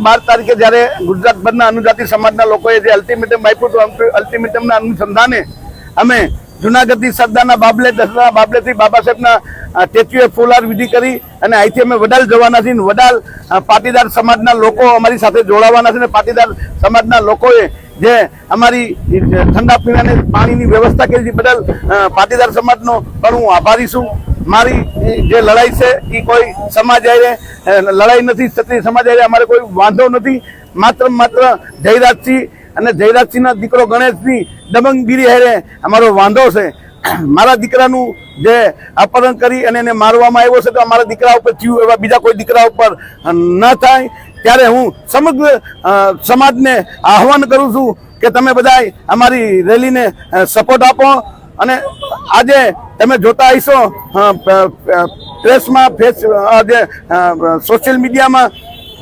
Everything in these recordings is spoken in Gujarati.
બાર તારીખે જ્યારે ગુજરાતભરના અનુજાતિ સમાજના લોકોએ જે અલ્ટિમેટમ આપ્યું હતું અલ્ટિમેટમના અનુસંધાને અમે જુનાગઢથી સરદારના બાબલે, દસરા બાબલેથી બાબા સાહેબના સ્ટેચ્યુએ ફૂલહાર વિધિ કરી અને અહીંથી અમે વડાલ જવાના છીએ વડાલ પાટીદાર સમાજના લોકો અમારી સાથે જોડાવાના છે અને પાટીદાર સમાજના લોકોએ જે અમારી ઠંડા પીણાને પાણીની વ્યવસ્થા કરી બદલ પાટીદાર સમાજનો પણ હું આભારી છું. મારી જે લડાઈ છે, એ કોઈ સમાજ હારે લડાઈ નથી, ક્ષત્રિય સમાજ હારે અમારે કોઈ વાંધો નથી. માત્ર માત્ર જયરાજસિંહ અને જયરાજસિંહના દીકરો ગણેશની દબંગગીરી હારે અમારો વાંધો છે. મારા દીકરાનું જે અપહરણ કરી અને એને મારવામાં આવ્યો છે, તો અમારા દીકરા ઉપર થયું, એવા બીજા કોઈ દીકરા ઉપર ન થાય. ત્યારે હું સમગ્ર સમાજને આહવાન કરું છું કે તમે બધા અમારી રેલીને સપોર્ટ આપો અને આજે તમે જોતા પ- પ્રેસમાં, ફેસ આજે સોશિયલ મીડિયામાં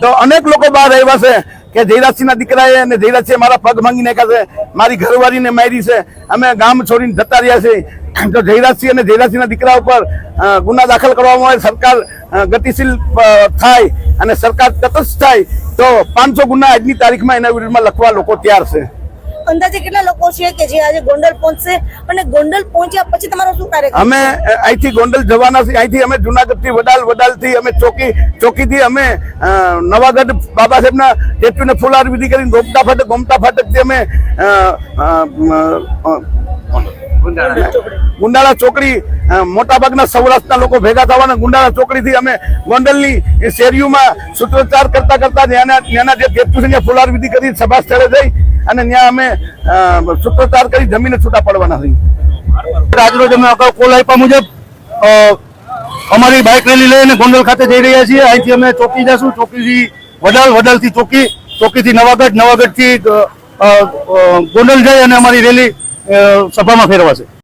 તો અનેક લોકો બહાર આવ્યા છે. કે જયરાજસિંહના દીકરાએ અને જયરાજસિંહે મારા પગ ભાંગી નાખ્યા છે, મારી ઘરવાળીને મારી છે. અમે ગામ છોડીને જતા રહ્યા છે તો જયરાજસિંહ અને જયરાજસિંહના દીકરા ઉપર ગુના દાખલ કરવામાં આવે, સરકાર ગતિશીલ થાય અને સરકાર તટસ્થ થાય, તો પાંચસો ગુના આજની તારીખમાં એના વિરુદ્ધમાં લખવા લોકો તૈયાર છે. અંદાજે કેટલા લોકો છે કે જે આજે ગોંડલ પહોંચશે? અને ગોંડલ પહોંચ્યા પછી તમારો શું કાર્યક્રમ? અમે અહીંથી ગોંડલ જવાના છીએ અહીંથી અમે જુનાગઢથી વડાલ વડાલથી અમે ચોકી ચોકીથી અમે નવાગઢ બાબા સાહેબના સ્ટેચ્યુને ફુલાર વિધિ કરીને ગોમતા ફાટક ગોમતા ફાટકથી અમે ગુંડાળા. ચોકડી મોટા મોટાભાગના સૌરાષ્ટ્રના લોકો ભેગા થવાના. ગુંડાળા ચોકડીથી અમે ગોંડલની શેરીઓમાં સૂત્રોચ્ચાર કરતા કરતા ત્યાંના ત્યાંના જે છે ત્યાં વિધિ કરી સભા સ્થળે જઈ અને ત્યાં અમે સૂત્રોચ્ચાર કરી જમીને છૂટા પડવાના છીએ. આજરોજ અમે અગાઉ કોલ આપ્યા મુજબ અમારી બાઇક રેલી લઈને ગોંડલ ખાતે જઈ રહ્યા છીએ. અહીંથી અમે ચોકી જશું. ચોકીથી વડાલ, વડાલથી ચોકી, ચોકીથી નવાગઢ, નવાગઢથી ગોંડલ જઈ અને અમારી રેલી સભામાં ફેરવાશે.